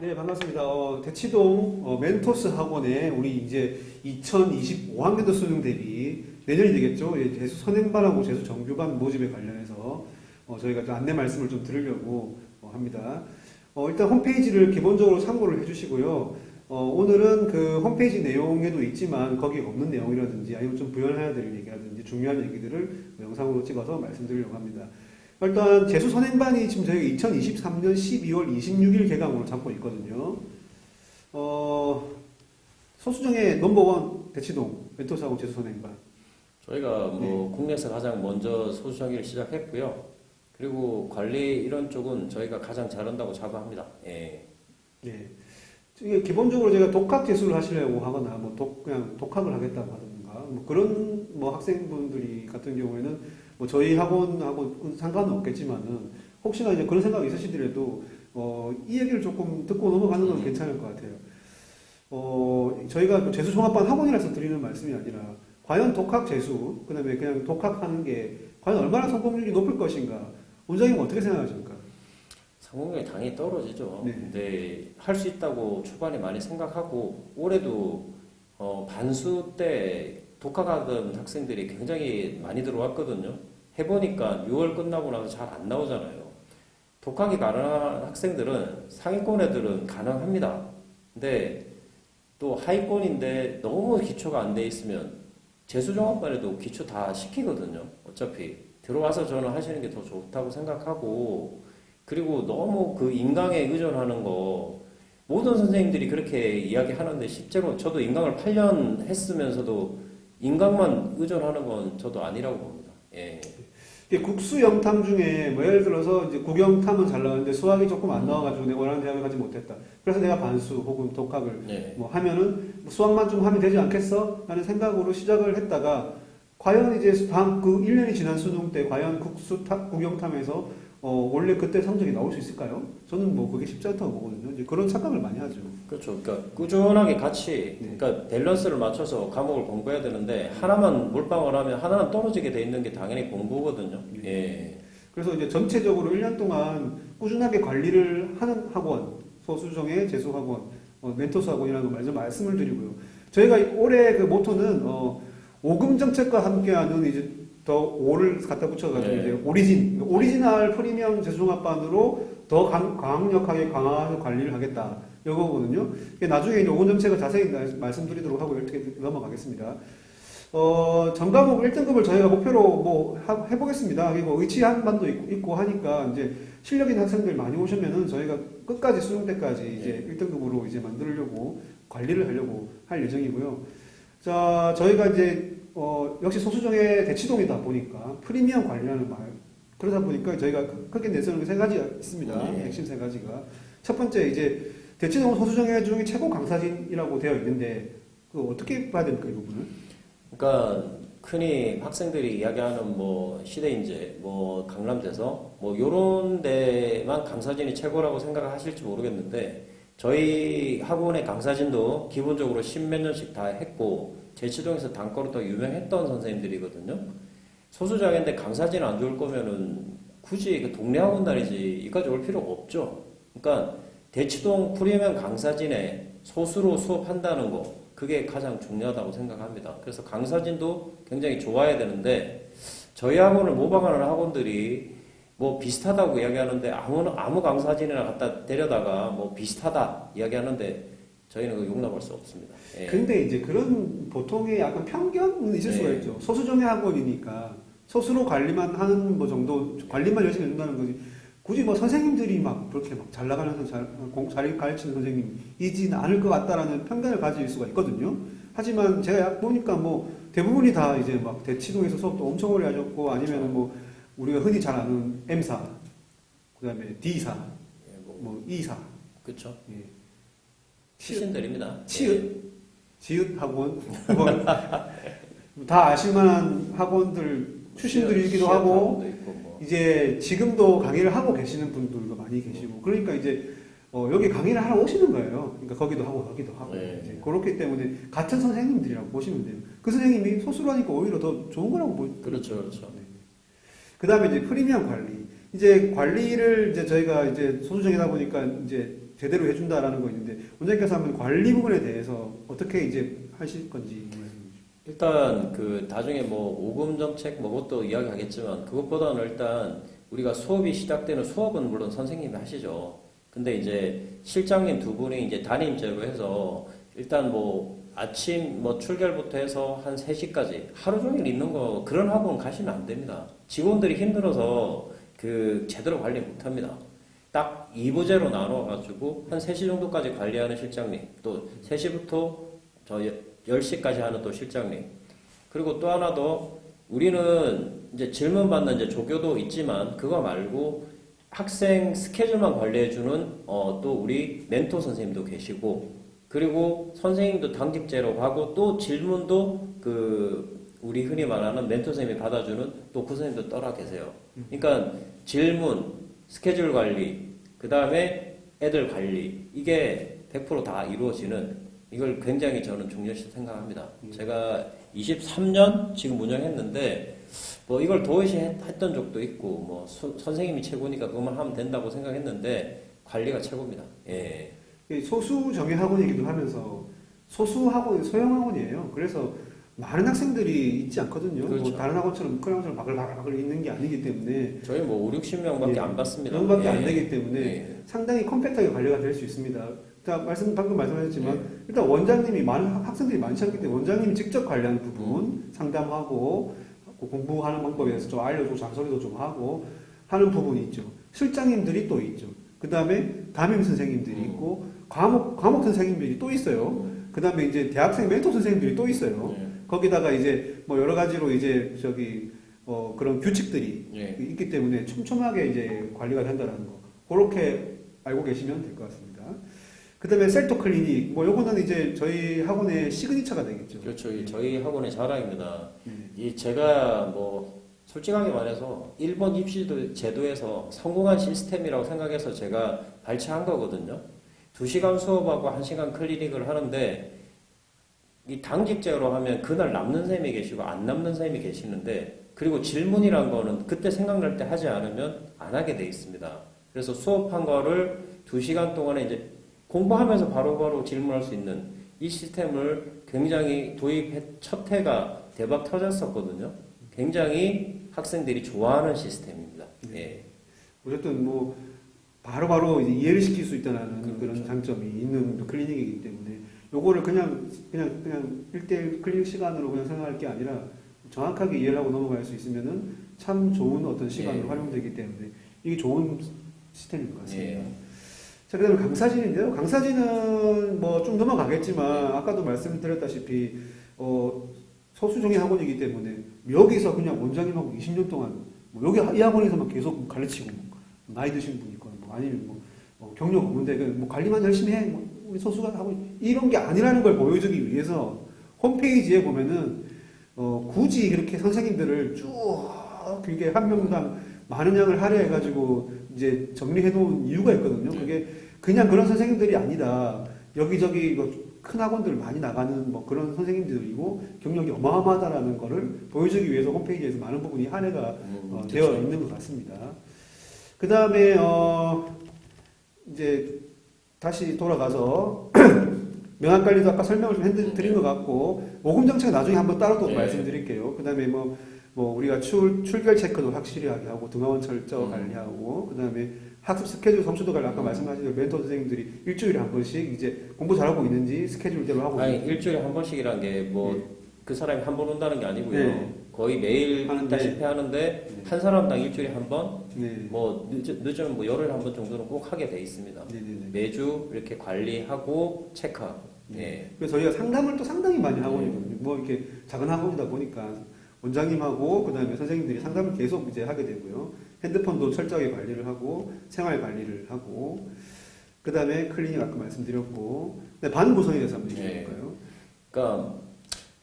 네, 반갑습니다. 어, 대치동 어, 멘토스 학원에 우리 이제 2025학년도 수능 대비 내년이 되겠죠. 예, 재수 선행반하고 재수 정규반 모집에 관련해서 어, 저희가 좀 안내 말씀을 좀 드리려고 어, 합니다. 어, 일단 홈페이지를 기본적으로 참고를 해주시고요. 어, 오늘은 그 홈페이지 내용에도 있지만 거기에 없는 내용이라든지 아니면 좀 부연해야 될 얘기라든지 중요한 얘기들을 영상으로 찍어서 말씀드리려고 합니다. 일단 재수 선행반이 지금 저희가 2023년 12월 26일 개강으로 잡고 있거든요. 어, 소수정의 넘버원 대치동 멘토사고 재수 선행반. 저희가 뭐 국내에서 가장 먼저 소수정의를 시작했고요. 그리고 관리 이런 쪽은 저희가 가장 잘한다고 자부합니다. 예. 예. 이게 기본적으로 제가 독학 재수를 하시려고 하거나 뭐 독, 그냥 독학을 하겠다고 하든가 뭐 그런 뭐 학생분들이 같은 경우에는 뭐 저희 학원하고 상관은 없겠지만은 혹시나 이제 그런 생각이 있으시더라도 어, 이 얘기를 조금 듣고 넘어가는 건 괜찮을 것 같아요. 어, 저희가 그 재수 종합반 학원이라서 드리는 말씀이 아니라 과연 독학 재수 그 다음에 그냥 독학하는 게 과연 얼마나 성공률이 높을 것인가 원장님 어떻게 생각하십니까? 성공률이 당연히 떨어지죠. 네. 근데 할 수 있다고 초반에 많이 생각하고 올해도 어, 반수 때 독학하던 학생들이 굉장히 많이 들어왔거든요. 해보니까 6월 끝나고 나서 잘 안 나오잖아요. 독학이 가능한 학생들은 상위권 애들은 가능합니다. 근데 또 하위권인데 너무 기초가 안 돼 있으면 재수종합반에도 기초 다 시키거든요. 어차피 들어와서 저는 하시는 게 더 좋다고 생각하고 그리고 너무 그 인강에 의존하는 거 모든 선생님들이 그렇게 이야기하는데 실제로 저도 인강을 8년 했으면서도 인강만 의존하는 건 저도 아니라고 봅니다. 예. 국수 영탐 중에 뭐 예를 들어서 이제 국영탐은 잘 나왔는데 수학이 조금 안 나와가지고 내가 원하는 대학을 가지 못했다. 그래서 내가 반수 혹은 독학을 예. 뭐 하면은 뭐 수학만 좀 하면 되지 않겠어? 라는 생각으로 시작을 했다가 과연 이제 다음 그 1년이 지난 수능 때 과연 국수 탑 국영탐에서 어 원래 그때 성적이 나올 수 있을까요? 저는 뭐 그게 쉽지 않다고 보거든요. 이제 그런 착각을 많이 하죠. 그렇죠. 그러니까 꾸준하게 같이 네. 그러니까 밸런스를 맞춰서 과목을 공부해야 되는데 하나만 몰빵을 하면 하나는 떨어지게 돼 있는 게 당연히 공부거든요. 예. 그래서 이제 전체적으로 1년 동안 꾸준하게 관리를 하는 학원, 소수정의 재수학원, 어, 멘토스 학원이라는 걸 말씀을 드리고요. 저희가 올해 그 모토는 어, 오금 정책과 함께하는 이제 더 5를 갖다 붙여가지고 네. 이제 오리진, 오리지널 프리미엄 재수종합반으로 더 강, 강력하게 강화해서 관리를 하겠다. 이거거든요. 나중에 이제 오금 정책을 자세히 나- 말씀드리도록 하고 이렇게 넘어가겠습니다. 어, 전과목 1등급을 저희가 목표로 뭐 하- 해보겠습니다. 그리고 의치한 반도 있고, 있고 하니까 이제 실력 있는 학생들 많이 오시면은 저희가 끝까지 수능 때까지 이제 1등급으로 이제 만들려고 관리를 하려고 할 예정이고요. 자, 저희가 이제 어, 역시 소수정의 대치동이다 보니까 프리미엄 관리라는 말 그러다 보니까 저희가 크게 내세우는 게세 가지가 있습니다. 네. 핵심 세 가지가 첫 번째 이제 대치동 소수정의 중에 최고 강사진이라고 되어 있는데 그 어떻게 봐야 됩니까 이 부분을? 그러니까 흔히 학생들이 이야기하는 뭐 시대인재, 뭐 강남대서 뭐 요런 데만 강사진이 최고라고 생각하실지 모르겠는데 저희 학원의 강사진도 기본적으로 십몇 년씩 다 했고 제치동에서 단거로 더 유명했던 선생님들이거든요. 소수자인데 강사진 안 좋을 거면은 굳이 그 동네 학원 다니지 이까지 올 필요가 없죠. 그러니까 대치동 프리미엄 강사진에 소수로 수업한다는 거 그게 가장 중요하다고 생각합니다. 그래서 강사진도 굉장히 좋아야 되는데 저희 학원을 모방하는 학원들이 뭐 비슷하다고 이야기하는데 아무 아무 강사진이나 갖다 데려다가 뭐 비슷하다 이야기하는데 저희는 그 용납할 수 없습니다. 예. 근데 이제 그런 보통의 약간 편견은 있을 네. 수가 있죠. 소수정의 학원이니까 소수로 관리만 하는 뭐 정도 관리만 열심히 해준다는 거지. 굳이 뭐 선생님들이 막 그렇게 막 잘 나가면서 잘, 공- 잘 가르치는 선생님이지는 않을 것 같다라는 편견을 가질 수가 있거든요. 하지만 제가 보니까 뭐 대부분이 다 이제 막 대치동에서 수업도 엄청 오래 하셨고 아니면 뭐 우리가 흔히 잘 아는 M사, 그 다음에 D사, 예, 뭐, 뭐 E사, 그렇죠. 예. 출신들입니다. 치읓, 지읒 학원, 다 아실만한 학원들 출신들이기도 하고 학원도 있고 뭐. 이제 지금도 강의를 하고 계시는 분들도 많이 계시고 그러니까 이제 어, 여기 강의를 하러 오시는 거예요. 그러니까 거기도 하고 여기도 하고 네. 이제 그렇기 때문에 같은 선생님들이라고 보시면 돼요. 그 선생님이 소수로 하니까 오히려 더 좋은 거라고 보. 그렇죠, 그렇죠. 그 다음에 이제 프리미엄 관리. 이제 관리를 이제 저희가 이제 소수정이다 보니까 이제 제대로 해준다라는 거 있는데 원장님께서 한번 관리 부분에 대해서 어떻게 이제 하실 건지. 일단 그 나중에 뭐 오금 정책 뭐 그것도 이야기하겠지만 그것보다는 일단 우리가 수업이 시작되는 수업은 물론 선생님이 하시죠. 근데 이제 실장님 두 분이 이제 담임제로 해서 일단 뭐 아침 뭐 출결부터 해서 한 3시까지 하루 종일 있는 거 그런 학원 가시면 안 됩니다. 직원들이 힘들어서 그 제대로 관리 못 합니다. 딱 2부제로 나눠 가지고 한 3시 정도까지 관리하는 실장님, 또 3시부터 저 10시까지 하는 또 실장님. 그리고 또 하나 더 우리는 이제 질문 받는 이제 조교도 있지만 그거 말고 학생 스케줄만 관리해주는 어, 또 우리 멘토 선생님도 계시고 그리고 선생님도 당직제로 하고 또 질문도 그 우리 흔히 말하는 멘토 선생님이 받아주는 또 그 선생님도 따라 계세요. 그러니까 질문, 스케줄 관리, 그 다음에 애들 관리 이게 100%다 이루어지는 이걸 굉장히 저는 중요시 생각합니다. 제가 23년 지금 운영했는데 뭐 이걸 도외시 했- 했던 적도 있고 뭐 수- 선생님이 최고니까 그것만 하면 된다고 생각했는데 관리가 최고입니다. 예. 이 소수 정예 학원이기도 하면서 소수 학원 소형 학원이에요. 그래서 많은 학생들이 있지 않거든요. 그렇죠. 뭐 다른 학원처럼 큰 학원처럼 바글바글 있는 게 아니기 때문에 저희 뭐 5, 60명밖에 예. 안 받습니다. 명밖에 안 예. 되기 때문에 예. 상당히 컴팩트하게 관리가 될 수 있습니다. 자, 말씀 방금 말씀하셨지만 네. 일단 원장님이 많은 학- 학생들이 많지 않기 때문에 원장님이 직접 관리하는 부분 음. 상담하고 그 공부하는 방법에 대해서 좀 알려주고 잔소리도 좀 하고 하는 부분이 있죠. 실장님들이 또 있죠. 그 다음에 담임 선생님들이 음. 있고 과목 과목 선생님들이 또 있어요. 그 다음에 이제 대학생 멘토 선생님들이 또 있어요. 예. 거기다가 이제 뭐 여러 가지로 이제 저기 어 그런 규칙들이 예. 있기 때문에 촘촘하게 이제 관리가 된다는 거. 그렇게 알고 계시면 될 것 같습니다. 그 다음에 셀토 클리닉. 뭐 요거는 이제 저희 학원의 시그니처가 되겠죠. 그렇죠. 이 저희 학원의 자랑입니다. 네. 이 제가 뭐 솔직하게 말해서 일본 입시 제도에서 성공한 시스템이라고 생각해서 제가 발췌한 거거든요. 두 시간 수업하고 한 시간 클리닉을 하는데 이 당직제로 하면 그날 남는 쌤이 계시고 안 남는 쌤이 계시는데 그리고 질문이란 거는 그때 생각날 때 하지 않으면 안 하게 돼 있습니다. 그래서 수업한 거를 두 시간 동안에 이제 공부하면서 바로바로 질문할 수 있는 이 시스템을 굉장히 도입해 첫 해가 대박 터졌었거든요. 굉장히 학생들이 좋아하는 시스템입니다. 예. 어쨌든 뭐 바로바로 이제 이해를 시킬 수 있다는 그렇죠. 그런 장점이 있는 또 클리닉이기 때문에 요거를 그냥 그냥 그냥 1대1 클리닉 시간으로 그냥 생각할 게 아니라 정확하게 이해를 하고 넘어갈 수 있으면은 참 좋은 어떤 시간으로 예. 활용되기 때문에 이게 좋은 시스템인 것 같습니다. 예. 자, 그 다음에 강사진인데요. 강사진은 뭐 좀 넘어가겠지만, 아까도 말씀드렸다시피, 어, 소수정예 학원이기 때문에, 여기서 그냥 원장님하고 20년 동안, 뭐 여기 이 학원에서만 계속 가르치고, 뭐 나이 드신 분이 있거나, 뭐 아니면 뭐, 뭐 경력 없는데, 그냥 뭐 관리만 열심히 해. 뭐 우리 소수가 하고, 이런 게 아니라는 걸 보여주기 위해서, 홈페이지에 보면은, 어, 굳이 그렇게 선생님들을 쭉, 이게 한 명당 많은 양을 할애해가지고, 이제 정리해 놓은 이유가 있거든요. 그게 그냥 그런 선생님들이 아니다. 여기저기 큰 학원들 많이 나가는 뭐 그런 선생님들이고 경력이 어마어마하다라는 거를 보여주기 위해서 홈페이지에서 많은 부분이 할애가 음, 어, 그렇죠. 되어 있는 것 같습니다. 그 다음에 어 이제 다시 돌아가서 명확 관리도 아까 설명을 좀 해드린 것 같고 모금 정책 나중에 한번 따로 또 네. 말씀드릴게요. 그 다음에 뭐, 뭐 우리가 출, 출결 체크도 확실히 하게 하고 등하원 철저 음. 관리하고 그 다음에 학습 스케줄 성취도 관리 아까 음. 말씀하신 대로 멘토 선생님들이 일주일에 한 번씩 이제 공부 잘하고 있는지 스케줄대로 하고 아니 일주일에 한 번씩이란 게뭐 그 네. 사람이 한 번 온다는 게 아니고요. 네. 거의 매일 하는데. 다시피 하는데 한 사람당 일주일에 한 번, 네. 뭐 늦, 늦으면 뭐 열흘에 한번 정도는 꼭 하게 돼 있습니다. 네 네 네. 매주 이렇게 관리하고 체크하고. 예. 그래서 저희가 상담을 또 상당히 많이 네. 하고 있거든요. 뭐 이렇게 작은 학원이다 보니까 원장님하고 그다음에 선생님들이 상담을 계속 이제 하게 되고요. 핸드폰도 철저하게 관리를 하고 생활 관리를 하고 그다음에 클리닉 아까 말씀드렸고 네, 반 구성에 대해서 한번 얘기해 네. 볼까요? 그러니까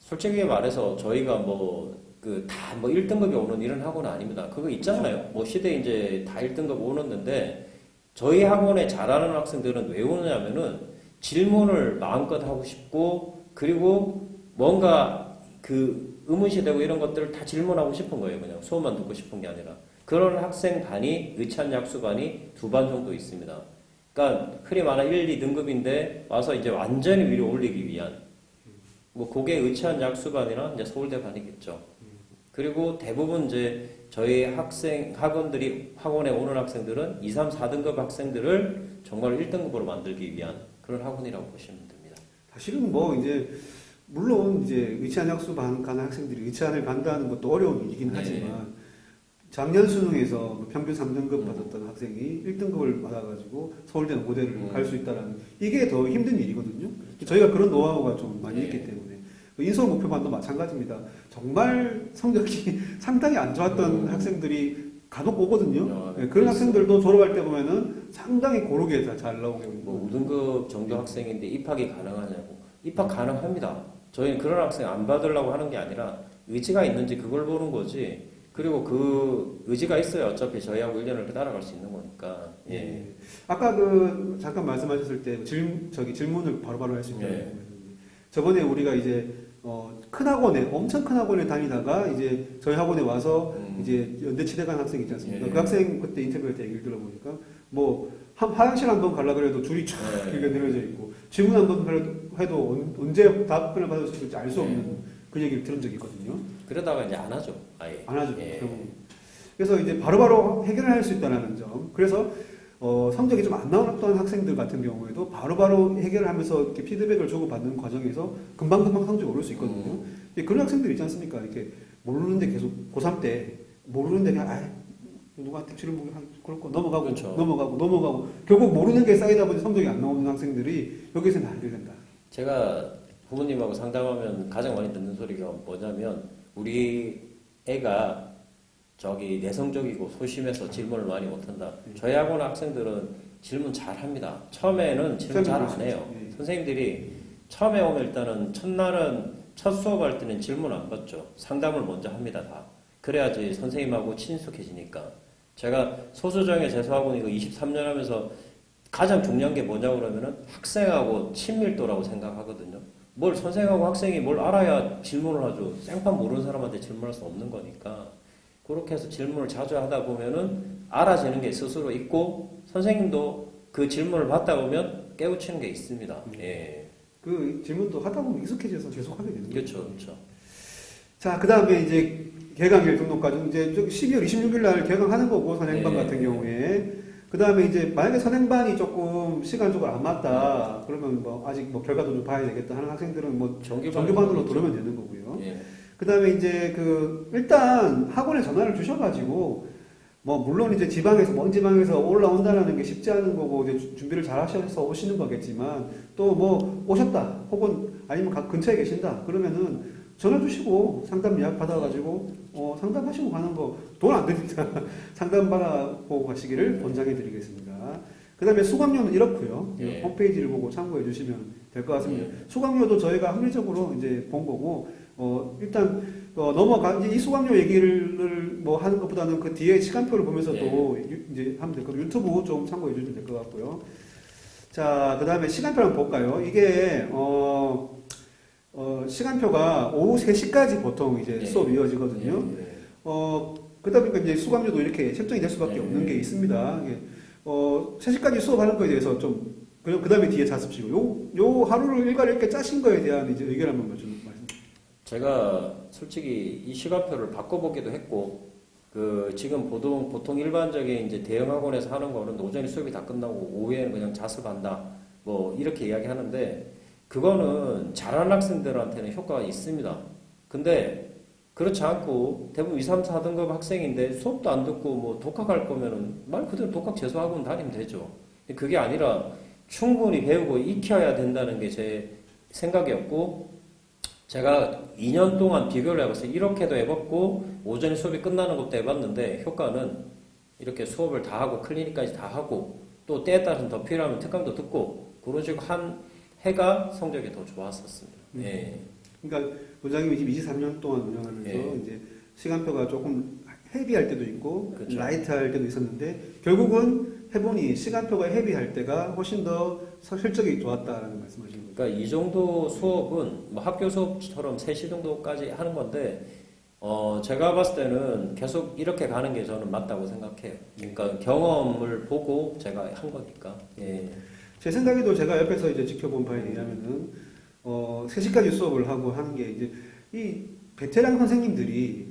솔직히 말해서 저희가 뭐 그 다 뭐 1등급이 오는 이런 학원은 아닙니다. 그거 있잖아요. 뭐 시대 이제 다 1등급 오는데 저희 학원에 잘하는 학생들은 왜 오느냐면은 질문을 마음껏 하고 싶고 그리고 뭔가 그 의문시되고 이런 것들을 다 질문하고 싶은 거예요. 그냥 수업만 듣고 싶은 게 아니라 그런 학생 반이 의찬 약수 반이 두 반 정도 있습니다. 그러니까 흔히 말하는 1, 2등급인데 와서 이제 완전히 위로 올리기 위한 뭐 그게 의치한 약수반이나 이제 서울대반이겠죠. 그리고 대부분 이제 저희 학생 학원들이 학원에 오는 학생들은 2, 3, 4등급 학생들을 정말 1등급으로 만들기 위한 그런 학원이라고 보시면 됩니다. 사실은 뭐 이제 물론 이제 의치안 학수 반 가는 학생들이 의치안을 간다는 것도 어려운 일이긴 네. 하지만 작년 수능에서 뭐 평균 3등급 음. 받았던 학생이 1등급을 받아가지고 서울대 모델을 음. 갈수 있다라는 이게 더 힘든 일이거든요. 저희가 그런 노하우가 좀 많이 네. 있기 때문에 인서울 목표반도 마찬가지입니다. 정말 성적이 상당히 안 좋았던 음. 학생들이 간혹 오거든요. 아, 네, 그런. 학생들도 졸업할 때 보면은 상당히 고르게 다잘 나오게 뭐 5등급 정도 학생인데 입학이 가능하냐고 입학 가능합니다. 저희는 그런 학생 안 받으려고 하는 게 아니라 의지가 있는지 그걸 보는 거지. 그리고 그 의지가 있어야 어차피 저희하고 1년을 따라갈 수 있는 거니까. 예. 예. 아까 그 잠깐 말씀하셨을 때 질, 저기 질문을 바로바로 할수 예. 말씀드렸는데 저번에 우리가 이제 어, 큰 학원에 엄청 큰 학원에 다니다가 이제 저희 학원에 와서 음. 이제 연대 치대 간 학생 있지 않습니까? 예. 그 학생 그때 인터뷰할 때 얘기를 들어보니까 뭐 한, 화장실 한 번 가려 그래도 줄이 쫙 예. 이렇게 늘어져 있고 질문 한 번 해도 언- 언제 답변을 받을 수 있을지 알수 예. 없는 그 얘기를 들은 적이 있거든요. 그러다가 이제 안 하죠. 아예. 안 하죠. 예. 그래서 이제 바로바로 해결을 할 수 있다는 점. 그래서 어, 성적이 좀 안 나왔던 학생들 같은 경우에도 바로 바로 해결을 하면서 이렇게 피드백을 주고받는 과정에서 금방금방 성적이 오를 수 있거든요. 음. 근데 그런 학생들 있지 않습니까? 이렇게 모르는데 계속 고3 때 모르는데 그냥 아 누구한테 질문 한 그렇고 넘어가고 그렇죠. 넘어가고 넘어가고 결국 모르는 게 쌓이다 보니 성적이 안 나오는 학생들이 여기서 나게 된다. 제가 부모님하고 상담하면 가장 많이 듣는 소리가 뭐냐면 우리 애가 저기 내성적이고 소심해서 질문을 많이 못한다. 저희 학원 학생들은 질문 잘 합니다. 처음에는 질문 잘 안 해요. 예. 선생님들이 처음에 오면 일단은 첫날은 첫 수업할 때는 질문 안 받죠. 상담을 먼저 합니다 다. 그래야지 선생님하고 친숙해지니까. 제가 소수정의 재수학원 이거 23년 하면서 가장 중요한 게 뭐냐고 그러면은 학생하고 친밀도라고 생각하거든요. 뭘 선생하고 학생이 뭘 알아야 질문을 하죠. 생판 모르는 사람한테 질문할 수 없는 거니까. 그렇게 해서 질문을 자주 하다 보면은 알아지는 게 스스로 있고 선생님도 그 질문을 받다 보면 깨우치는 게 있습니다. 예. 그 질문도 하다 보면 익숙해져서 계속 하게 되는 거죠. 그렇죠, 그렇죠. 자, 그 다음에 이제 개강일 등록 과정, 이제 저 12월 26일 날 개강하는 거고, 선행반 네. 같은 경우에. 그 다음에 이제 만약에 선행반이 조금 시간적으로 안 맞다, 그러면 뭐 아직 뭐 결과도 좀 봐야 되겠다 하는 학생들은 뭐 정규반 정규반으로 들어오면 되는 거고요. 예. 그 다음에 이제 그, 일단 학원에 전화를 주셔가지고, 뭐, 물론 이제 지방에서, 먼 지방에서 올라온다는 게 쉽지 않은 거고, 이제 주- 준비를 잘 하셔서 오시는 거겠지만, 또 뭐, 오셨다, 혹은 아니면 가- 근처에 계신다, 그러면은 전화 주시고 상담 예약 받아가지고, 어, 상담하시고 가는 거 돈 안 드립니다. 상담 받아보고 가시기를 권장해 드리겠습니다. 그 다음에 수강료는 이렇고요. 예. 홈페이지를 보고 참고해 주시면 될 것 같습니다. 예. 수강료도 저희가 합리적으로 이제 본 거고, 어, 일단, 어, 넘어가, 이제 이 수강료 얘기를 뭐 하는 것보다는 그 뒤에 시간표를 보면서도 예. 유- 이제 하면 될것 같고, 유튜브 좀 참고해 주시면 될 것 같고요. 자, 그 다음에 시간표를 한번 볼까요? 이게, 어, 어, 시간표가 오후 3시까지 보통 이제 예. 수업이 이어지거든요. 예. 어, 그러다 보니까 이제 수강료도 이렇게 책정이 될 수밖에 네. 없는 게 있습니다. 이게, 어, 3시까지 수업하는 거에 대해서 좀, 그, 그 다음에 뒤에 자습시고, 요, 요 하루를 일과를 이렇게 짜신 거에 대한 이제 의견 한 번만 좀. 제가 솔직히 이 시간표를 바꿔보기도 했고, 그 지금 보통 보통 일반적인 이제 대형 학원에서 하는 거는 오전에 수업이 다 끝나고 오후에는 그냥 자습한다. 뭐 이렇게 이야기하는데 그거는 잘하는 학생들한테는 효과가 있습니다. 근데 그렇지 않고 대부분 2, 3, 4등급 학생인데 수업도 안 듣고 뭐 독학할 거면은 말 그대로 독학 재수학원 다니면 되죠. 그게 아니라 충분히 배우고 익혀야 된다는 게 제 생각이었고 제가 2년 동안 비교를 해봤어요. 이렇게도 해봤고 오전에 수업이 끝나는 것도 해봤는데 효과는 이렇게 수업을 다 하고 클리닉까지 다 하고 또 때에 따라서는 더 필요하면 특강도 듣고 그런 식으로 한 해가 성적이 더 좋았었습니다. 음. 예. 그러니까 원장님이 지금 23년 동안 운영하면서 예. 이제 시간표가 조금 헤비할 때도 있고 그렇죠. 라이트할 때도 있었는데 결국은 해보니 시간표가 헤비할 때가 훨씬 더 실적이 좋았다라는 말씀하시는 거죠. 그러니까 이 정도 수업은 뭐 학교 수업처럼 3시 정도까지 하는 건데 어, 제가 봤을 때는 계속 이렇게 가는 게 저는 맞다고 생각해요. 그러니까 경험을 보고 제가 한 거니까. 예. 제 생각에도 제가 옆에서 이제 지켜본 바에 의하면은 어 3시까지 수업을 하고 하는 게 이제 이 베테랑 선생님들이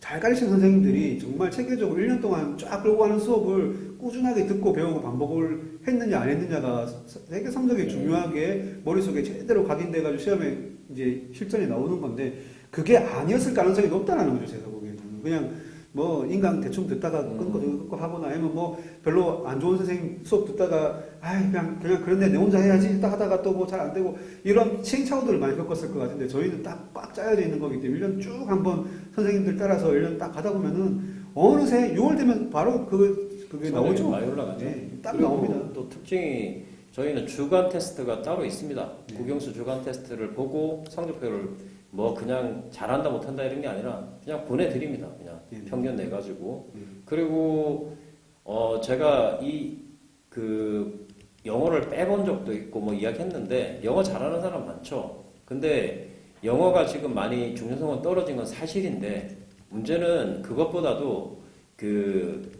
잘 가르치는 선생님들이 정말 체계적으로 1년 동안 쫙 끌고 가는 수업을 꾸준하게 듣고 배우고 반복을 했느냐 안 했느냐가 되게 성적에 네. 중요하게 머릿속에 제대로 각인돼 가지고 시험에 이제 실전에 나오는 건데 그게 아니었을 가능성이 높다는 거죠 제가 보기에는 그냥 뭐 인강 대충 듣다가 음. 끊고 끊고 하거나 아니면 뭐 별로 안 좋은 선생님 수업 듣다가 아 그냥 그냥 그런데 내 혼자 해야지 했다 하다가 또 뭐 잘 안 되고 이런 시행착오들을 많이 겪었을 것 같은데 저희는 딱 꽉 짜여져 있는 거기 때문에 1년 쭉 한번 선생님들 따라서 1년 딱 가다 보면은 어느새 6월 되면 바로 그 그게 나오죠. 많이 올라가죠. 네, 딱 나옵니다. 또 특징이 저희는 주간 테스트가 따로 있습니다. 네. 국영수 주간 테스트를 보고 성적표를 뭐 그냥 잘한다 못한다 이런 게 아니라 그냥 보내드립니다. 그냥 네. 평균 내 가지고 네. 그리고 어 제가 이 그 영어를 빼본 적도 있고 뭐 이야기했는데 영어 잘하는 사람 많죠. 근데 영어가 지금 많이 중요성은 떨어진 건 사실인데 문제는 그것보다도 그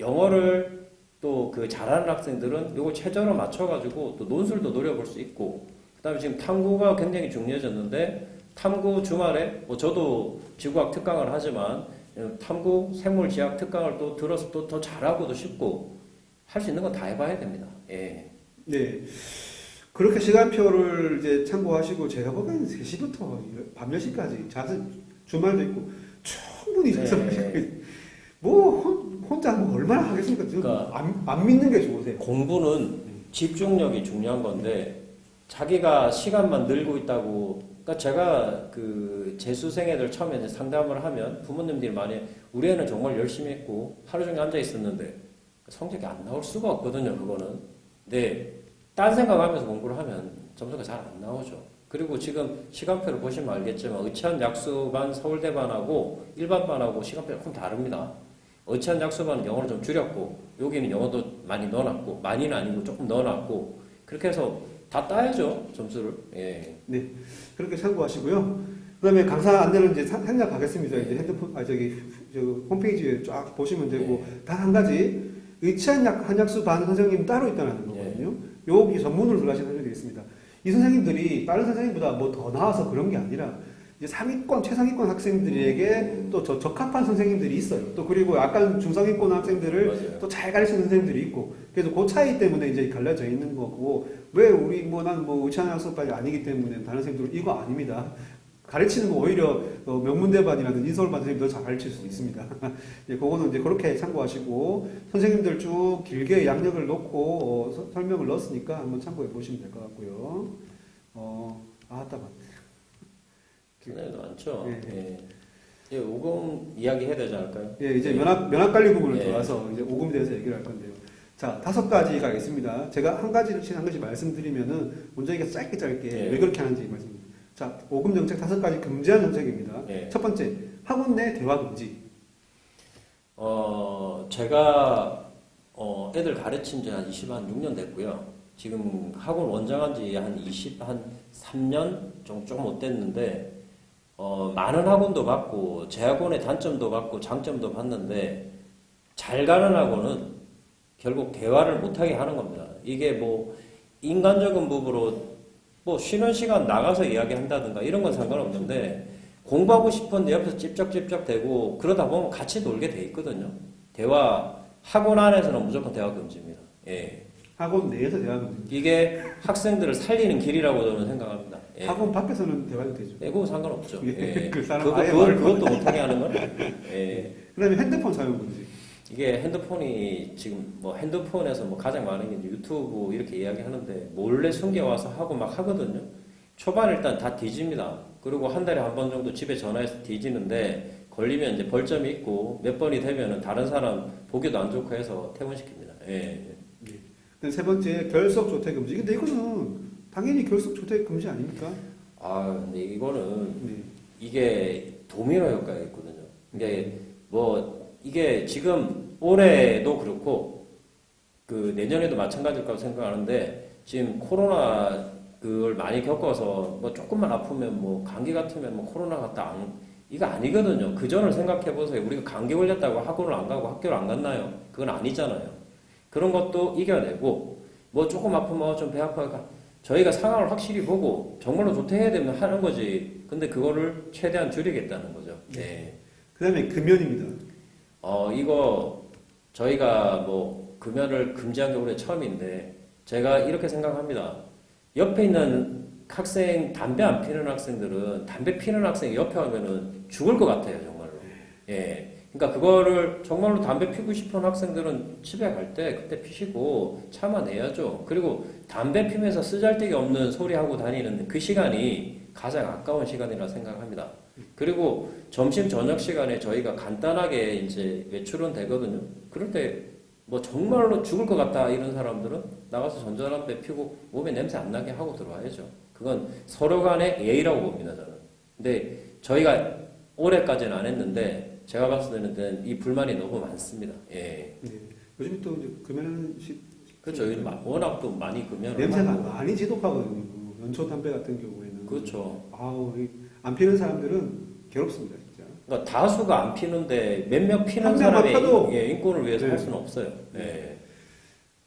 영어를 또 그 잘하는 학생들은 요거 최저로 맞춰가지고 또 논술도 노려볼 수 있고 그 다음에 지금 탐구가 굉장히 중요해졌는데 탐구 주말에 뭐 저도 지구학 특강을 하지만 탐구 생물 지학 특강을 또 들어서 또 더 잘하고도 싶고 할 수 있는 건 다 해봐야 됩니다. 예. 네. 그렇게 시간표를 이제 참고하시고 제가 보기에는 3시부터 밤 10시까지 자주 주말도 있고 충분히 자서 네. 뭐 혼- 혼자 뭐 얼마나 하겠습니까? 그러니까 안, 안 믿는 게 좋으세요. 공부는 집중력이 중요한 건데 자기가 시간만 늘고 있다고. 그러니까 제가 그 재수생 애들 처음에 상담을 하면 부모님들이 많이 우리 애는 정말 열심히 했고 하루 종일 앉아 있었는데 성적이 안 나올 수가 없거든요 그거는. 근데 딴 생각하면서 공부를 하면 점수가 잘 안 나오죠. 그리고 지금 시간표를 보시면 알겠지만 의치한 약수반 서울대반하고 일반반하고 시간표가 조금 다릅니다. 의치한 약수반은 영어를 좀 줄였고 여기는 영어도 많이 넣어놨고 많이는 아니고 조금 넣어놨고 그렇게 해서 다 따야죠 점수를 예. 그렇게 참고하시고요. 그다음에 강사 안내는 이제 사- 생략하겠습니다. 이제 핸드폰 아 저기 저 홈페이지에 쫙 보시면 되고 단 한 가지 의치한 약 한약수 반 선생님 따로 있다는 거거든요. 여기 전문으로 들어가시는 선생님들이 있습니다. 이 선생님들이 다른 선생님보다 뭐 더 나아서 그런 게 아니라 이제 상위권 최상위권 학생들에게 또 저 적합한 선생님들이 있어요. 또 그리고 약간 중상위권 학생들을. 또 잘 가르치는 선생님들이 있고 그래서 그 차이 때문에 이제 갈라져 있는 거고 왜 우리 뭐 난뭐 의치한 학습반이 아니기 때문에 다른 선생님들 이거 아닙니다. 가르치는 거 오히려 어, 명문대반이라든 인서울반 선생님들 잘 가르칠 수 있습니다. 예, 그거는 이제 그렇게 참고하시고 선생님들 쭉 길게 양력을 놓고 어, 서- 설명을 넣었으니까 한번 참고해 보시면 될 것 같고요. 어, 아따 맞. 선 생님도 많죠 예, 예. 예, 오금 이야기 해야 되지 않을까요? 예, 이제 예. 면학 면학 관리 부분을 예. 들어와서 이제 오금에 대해서 얘기를 할 건데요. 자, 다섯 가지가 있습니다. 제가 한 가지씩 한 가지 말씀드리면은 원장이가 짧게 짧게 예. 왜 그렇게 하는지 말씀드립니다. 자, 오금 정책 다섯 가지 금지한 정책입니다. 예. 첫 번째, 학원 내 대화 금지. 어, 제가 어, 애들 가르친 지 한 20, 한 6년 됐고요. 지금 학원 원장한 지 한 20, 한 3년 좀, 조금 못 됐는데, 어, 많은 학원도 봤고, 제 학원의 단점도 봤고, 장점도 봤는데, 잘 가는 학원은 결국 대화를 못하게 하는 겁니다. 이게 뭐, 인간적인 부분으로 뭐 쉬는 시간 나가서 이야기한다든가 이런 건 상관없는데, 공부하고 싶은데 옆에서 찝쩍찝쩍 대고 그러다 보면 같이 놀게 돼 있거든요. 대화 학원 안에서는 무조건 대화 금지입니다. 예. 학원 내에서 대화 금지. 이게 학생들을 살리는 길이라고 저는 생각합니다. 예. 학원 밖에서는 대화도 되죠. 예, 그거 상관없죠. 예, 예. 그 사람 그거, 아예 그걸, 그것도 못하게 하는 건 예. 그 다음에 핸드폰 사용 금지. 이게 핸드폰이 지금 뭐 핸드폰에서 뭐 가장 많은 게 유튜브 이렇게 이야기 하는데 몰래 숨겨와서 하고 막 하거든요. 초반 일단 다 뒤집니다. 그리고 한 달에 한 번 정도 집에 전화해서 뒤지는데 걸리면 이제 벌점이 있고 몇 번이 되면은 다른 사람 보기도 안 좋고 해서 퇴근시킵니다. 예. 세 번째, 결석 조퇴 금지. 근데 이거는 당연히 결석 조퇴 금지 아닙니까? 아, 근데 이거는 네. 이게 도미노 효과가 있거든요. 이게 뭐 이게 지금 올해도 그렇고 그 내년에도 마찬가지일 거라고 생각하는데 지금 코로나 그걸 많이 겪어서 뭐 조금만 아프면 뭐 감기 같으면 뭐 코로나 같다 안 이거 아니거든요. 그 전을 생각해 보세요. 우리가 감기 걸렸다고 학원을 안 가고 학교를 안 갔나요? 그건 아니잖아요. 그런 것도 이겨내고 뭐 조금 아프면 좀 배 아파가 저희가 상황을 확실히 보고 정말로 조퇴해야 되면 하는 거지. 근데 그거를 최대한 줄이겠다는 거죠. 네. 그다음에 금연입니다. 어, 이거 저희가 뭐 금연을 금지한 게 올해 처음인데 제가 이렇게 생각합니다. 옆에 있는 학생 담배 안 피는 학생들은 담배 피는 학생 옆에 하면은 죽을 것 같아요 정말로. 예. 그러니까 그거를 정말로 담배 피고 싶은 학생들은 집에 갈 때 그때 피시고 참아내야죠. 그리고 담배 피면서 쓰잘데기 없는 소리 하고 다니는 그 시간이 가장 아까운 시간이라 생각합니다. 그리고 점심 저녁 시간에 저희가 간단하게 이제 외출은 되거든요. 그럴 때 뭐 정말로 죽을 것 같다 이런 사람들은 나가서 전자담배 피고 몸에 냄새 안 나게 하고 들어와야죠. 그건 서로 간의 예의라고 봅니다 저는. 근데 저희가 올해까지는 안 했는데 제가 봤을 때는 이 불만이 너무 많습니다. 예. 네. 요즘 또 이제 금연 시 그렇죠. 요즘 마- 워낙 또 많이 금연을 냄새가. 많이 지독하거든요. 연초 담배 같은 경우에는. 그렇죠. 아우 이안 피는 사람들은 괴롭습니다 진짜. 그러니까 다수가 안 피는데 몇명 피는 한 명만 사람의 펴도 예, 인권을 위해서 네. 할 수는 없어요. 예.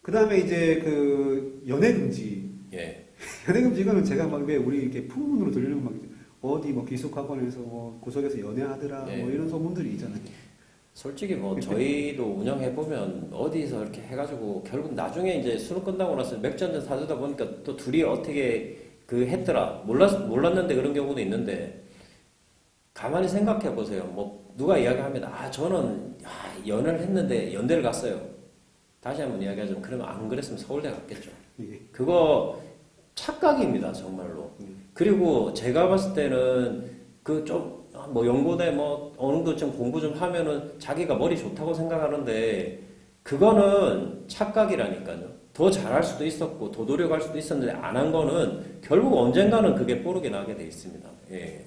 그 다음에 이제 그 연애 금지. 예. 연애 금지 이거는 제가 막 왜 우리 이렇게 풍문으로 들리는 막 어디 뭐 기숙학원에서 뭐 구석에서 연애하더라 네. 뭐 이런 소문들이 있잖아요. 솔직히 뭐 저희도 운영해 보면 어디서 이렇게 해가지고 결국 나중에 이제 수능 끝나고 나서 맥주 한 잔 사주다 보니까 또 둘이 어떻게 그 했더라 몰랐 몰랐는데 그런 경우도 있는데 가만히 생각해 보세요. 뭐 누가 이야기하면 아 저는 아, 연애를 했는데 연대를 갔어요. 다시 한번 이야기하자면 그러면 안 그랬으면 서울대 갔겠죠. 이게 그거 착각입니다 정말로. 음. 그리고 제가 봤을 때는 그 좀 뭐 연고대 뭐 어느 정도 좀 공부 좀 하면은 자기가 머리 좋다고 생각하는데 그거는 착각이라니까요. 더 잘할 수도 있었고 더 노력할 수도 있었는데 안 한 거는 결국 언젠가는 그게 뽀르게 나게 돼 있습니다. 예.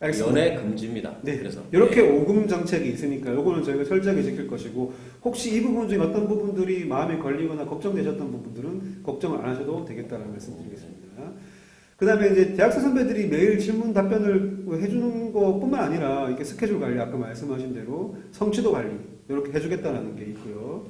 알겠습니다. 연애 금지입니다. 네. 그래서 이렇게 예. 오금 정책이 있으니까 요거는 저희가 철저하게 지킬 것이고 혹시 이 부분 중에 어떤 부분들이 마음에 걸리거나 걱정되셨던 부분들은 걱정을 안 하셔도 되겠다는 말씀드리겠습니다. 그 다음에 이제 대학생 선배들이 매일 질문 답변을 해주는 것 뿐만 아니라 이렇게 스케줄 관리 아까 말씀하신 대로 성취도 관리 이렇게 해주겠다는 게 있고요.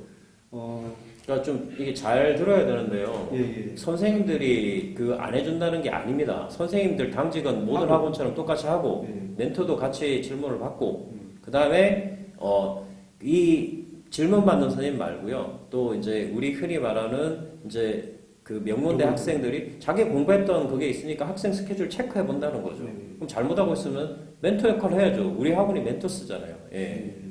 어, 그러니까 좀 이게 잘 들어야 되는데요. 예, 예. 선생님들이 그 안 해준다는 게 아닙니다. 선생님들 당직은 모든 하고. 학원처럼 똑같이 하고 예. 멘토도 같이 질문을 받고 음. 그 다음에 어 이 질문 받는 선생님 말고요. 또 이제 우리 흔히 말하는 이제 그 명문대 명문대. 학생들이 자기 공부했던 그게 있으니까 학생 스케줄 체크해 본다는 거죠. 네. 그럼 잘못하고 있으면 멘토 역할을 해야죠. 우리 학원이 멘토 쓰잖아요. 예. 네, 맞습니다.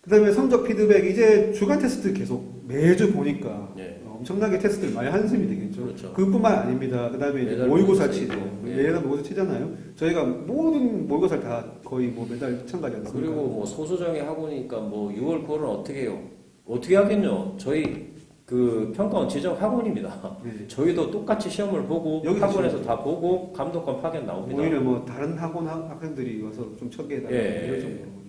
그 다음에 성적 피드백 이제 주간 테스트 계속 매주 보니까 예. 어, 엄청나게 테스트를 많이 한셈이 되겠죠. 그렇죠. 그뿐만 아닙니다. 그 다음에 이제 매달 모의고사 모의고사 치고 있고, 예. 매달 모의고사 치잖아요. 저희가 모든 모의고사를 다 거의 뭐 매달 참가하지 않습니까? 그리고 뭐 소수정의 학원이니까 뭐 6월 9월은 어떻게 해요? 어떻게 하겠뇨? 저희 그 평가원 지정 학원입니다. 네. 저희도 똑같이 시험을 보고 여기서 학원에서. 다 보고 감독관 파견 나옵니다. 오히려 뭐 다른 학원 학- 학생들이 와서 좀 척해달라 예. 이런 정도로 이제 하니까.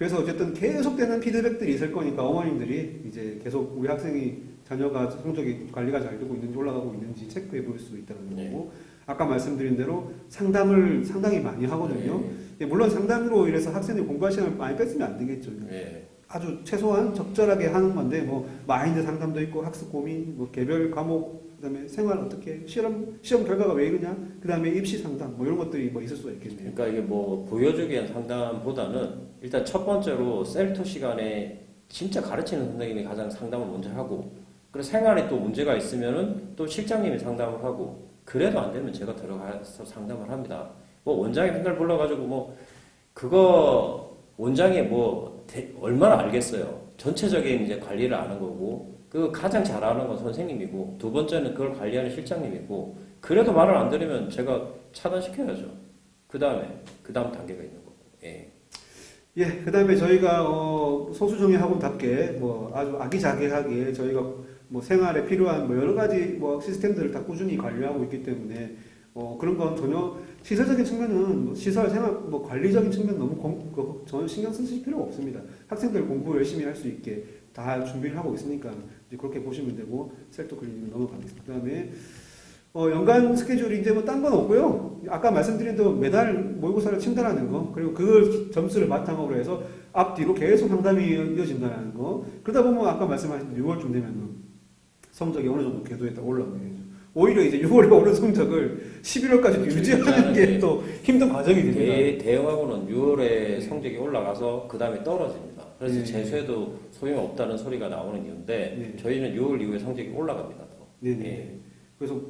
그래서 어쨌든 계속되는 피드백들이 있을 거니까 어머님들이 이제 계속 우리 학생이 자녀가 성적이 관리가 잘 되고 있는지 올라가고 있는지 체크해 볼 수 있다는 네. 거고 아까 말씀드린 대로 상담을 상당히 많이 하거든요. 예. 예, 물론 상담으로 인해서 학생이 공부할 시간을 많이 뺐으면 안 되겠죠. 예. 아주 최소한 적절하게 하는 건데 뭐 마인드 상담도 있고 학습 고민, 뭐 개별 과목, 그다음에 생활 어떻게 시험 시험 결과가 왜 이러냐, 그다음에 입시 상담 뭐 이런 것들이 뭐 있을 수가 있겠네요. 그러니까 이게 뭐 보여주기 위한 상담보다는 일단 첫 번째로 셀토 시간에 진짜 가르치는 선생님이 가장 상담을 먼저 하고 그리고 생활에 또 문제가 있으면은 또 실장님이 상담을 하고 그래도 안 되면 제가 들어가서 상담을 합니다. 뭐 원장이 맨날 불러가지고 뭐 그거 원장이 뭐 대- 얼마나 알겠어요. 전체적인 이제 관리를 아는 거고 그 가장 잘 아는 건 선생님이고 두 번째는 그걸 관리하는 실장님이고 그래도 말을 안 들으면 제가 차단시켜야죠. 그 다음에 그 다음 단계가 있는 거고. 예. 예, 그 다음에 저희가 어, 소수정예 학원답게 뭐 아주 아기자기하게 저희가 뭐 생활에 필요한 뭐 여러 가지 뭐 시스템들을 다 꾸준히 관리하고 있기 때문에 어, 그런 건 전혀 시설적인 측면은 뭐 시설 생활 뭐 관리적인 측면 너무 공, 그, 전혀 신경 쓰실 필요가 없습니다. 학생들 공부 열심히 할 수 있게 다 준비를 하고 있으니까 그렇게 보시면 되고 셀토 클리닉 넘어가겠습니다. 그 다음에 어, 연간 스케줄이 이제 뭐 딴 건 없고요. 아까 말씀드린 대로 매달 모의고사를 친다라는 거, 그리고 그 점수를 바탕으로 해서 앞뒤로 계속 상담이 이어진다는 거. 그러다 보면 아까 말씀하신 6월쯤 되면은 성적이 어느 정도 궤도에 딱 올라오게 되죠. 오히려 이제 6월에 오른 성적을 11월까지 유지하는 게 또 힘든 과정이 됩니다. 대, 대형하고는 6월에 성적이 올라가서 그 다음에 떨어집니다. 그래서 네. 재수해도 소용이 없다는 소리가 나오는 이유인데 네. 저희는 6월 이후에 성적이 올라갑니다. 더. 네, 네. 예. 그래서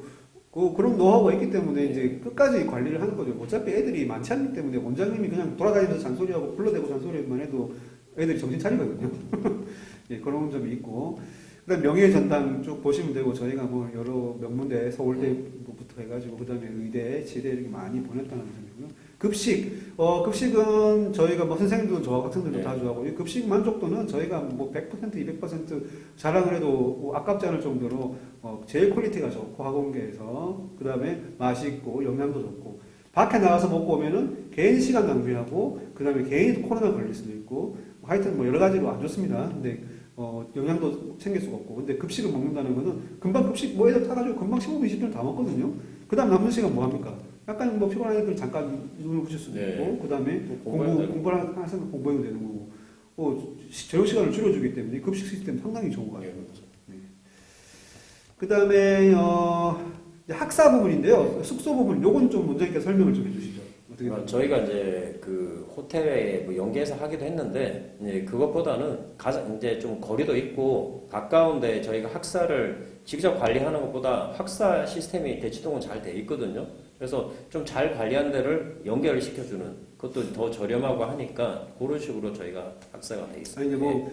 그, 그런 노하우가 있기 때문에 이제 끝까지 관리를 하는 거죠. 어차피 애들이 많지 않기 때문에 원장님이 그냥 돌아다니면서 잔소리하고 불러대고 잔소리만 해도 애들이 정신 차리거든요. 예, 그런 점이 있고. 그 다음 명예 전당 쭉 보시면 되고 저희가 뭐 여러 명문대 서울대부터 해가지고 그 다음에 의대, 지대 이렇게 많이 보냈다는 점이고요. 급식, 어 급식은 저희가 뭐 선생님들도 좋아하고 학생들도 네. 다 좋아하고 이 급식 만족도는 저희가 뭐 100% 200% 자랑을 해도 뭐 아깝지 않을 정도로 어, 제일 퀄리티가 좋고 학원계에서 그 다음에 맛있고 영양도 좋고 밖에 나가서 먹고 오면은 개인 시간 낭비하고 그 다음에 개인 코로나 걸릴 수도 있고 뭐 하여튼 뭐 여러 가지로 안 좋습니다. 근데 어, 영양도 챙길 수가 없고 근데 급식을 먹는다는 거는 금방 급식 뭐 애들 타가지고 금방 15분 20분 다 먹거든요. 그 다음 남는 시간 뭐 합니까? 약간 뭐 피곤한 애들 잠깐 눈을 붙일 수도 네. 있고 그 다음에 또 공부. 공부를 하는 공부해도 되는 거고 어, 시- 저녁 시간을 줄여주기 때문에 급식 시스템 상당히 좋은 거 같아요. 예, 그렇죠. 그 다음에 어, 학사 부분인데요. 숙소 부분, 요건 좀 원장님께 설명을 좀 해주시죠. 어떻게 어, 됩니까? 저희가 이제 그 호텔에 뭐 연계해서 하기도 했는데 이제 그것보다는 가장 이제 좀 거리도 있고 가까운데 저희가 학사를 직접 관리하는 것보다 학사 시스템이 대치동은 잘 돼 있거든요. 그래서 좀 잘 관리한 데를 연결을 시켜주는 그것도 더 저렴하고 하니까 그런 식으로 저희가 학사가 돼 있습니다. 이제 뭐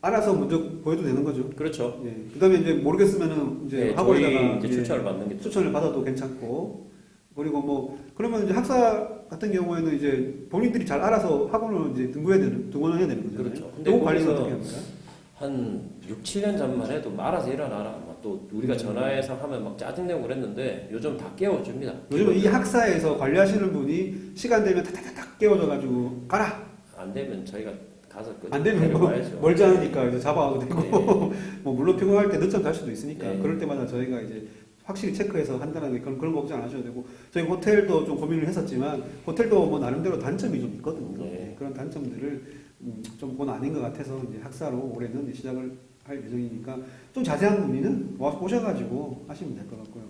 알아서 먼저 보여도 되는 거죠. 예, 그렇죠. 예. 그다음에 이제 모르겠으면은 이제 네, 학원에다가 이제 예, 추천을 받는 게 추천을 받아도 괜찮고 그리고 뭐 그러면 이제 학사 같은 경우에는 이제 본인들이 잘 알아서 학원을 이제 등록해야 되는 등원을 해야 되는 거잖아요. 그렇죠. 근데 관리는 어떻게 합니까? 한 6, 7년 전만 해도 말아서 일어나라. 막또 우리가 음. 전화해서 하면 막 짜증내고 그랬는데 요즘 다 깨워줍니다. 요즘은 이 학사에서 관리하시는 분이 시간 되면 탁탁탁 깨워져가지고 가라 안 되면 저희가 가서 그안 되면 뭐. 멀지 않으니까 이제 잡아와도 되고 네. 뭐 물론 피곤할 때 늦잠 잘 수도 있으니까 네. 그럴 때마다 저희가 이제 확실히 체크해서 한다는 게 그런 그런 거 걱정 안 하셔도 되고 저희 호텔도 좀 고민을 했었지만 호텔도 뭐 나름대로 단점이 좀 있거든요. 네. 네, 그런 단점들을 음, 좀본 아닌 것 같아서 이제 학사로 올해는 시작을 할 예정이니까 좀 자세한 문의는 와- 오셔가지고 하시면 될 것 같고요.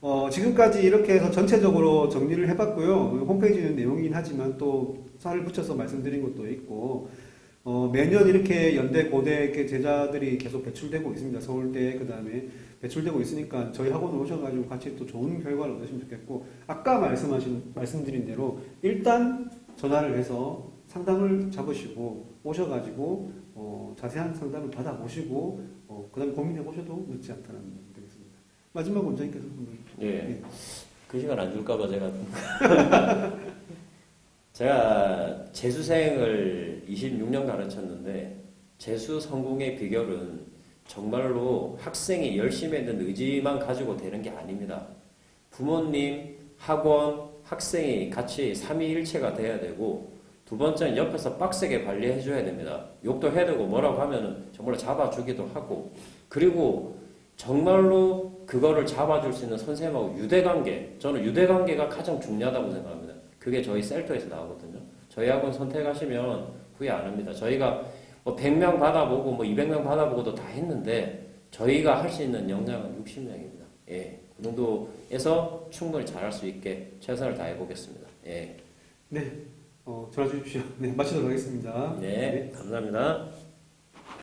어, 지금까지 이렇게 해서 전체적으로 정리를 해봤고요. 홈페이지는 내용이긴 하지만 또 살을 붙여서 말씀드린 것도 있고 어, 매년 이렇게 연대 고대 제자들이 계속 배출되고 있습니다. 서울대 그 다음에 배출되고 있으니까 저희 학원을 오셔가지고 같이 또 좋은 결과를 얻으시면 좋겠고 아까 말씀하신 말씀드린 대로 일단 전화를 해서 상담을 잡으시고 오셔가지고 어, 자세한 상담을 받아보시고 어, 그다음 에 고민해 보셔도 늦지 않다는 점 되겠습니다. 마지막 원장님께서 한번 예. 그 시간 안 줄까봐 제가 제가 재수생을 26년 가르쳤는데 재수 성공의 비결은 정말로 학생이 열심히 했는 의지만 가지고 되는 게 아닙니다. 부모님, 학원, 학생이 같이 삼위일체가 돼야 되고 두 번째는 옆에서 빡세게 관리해 줘야 됩니다. 욕도 해야 되고 뭐라고 하면은 정말로 잡아주기도 하고 그리고 정말로 그거를 잡아줄 수 있는 선생님하고 유대관계 저는 유대관계가 가장 중요하다고 생각합니다. 그게 저희 셀토에서 나오거든요. 저희 학원 선택하시면 후회 안 합니다. 저희가 뭐 100명 받아보고 뭐 200명 받아보고도 다 했는데 저희가 할 수 있는 역량은 60명입니다. 예. 그 정도에서 충분히 잘할 수 있게 최선을 다해 보겠습니다. 예. 네, 어, 전화 주십시오. 네, 마치도록 하겠습니다. 네, 감사합니다.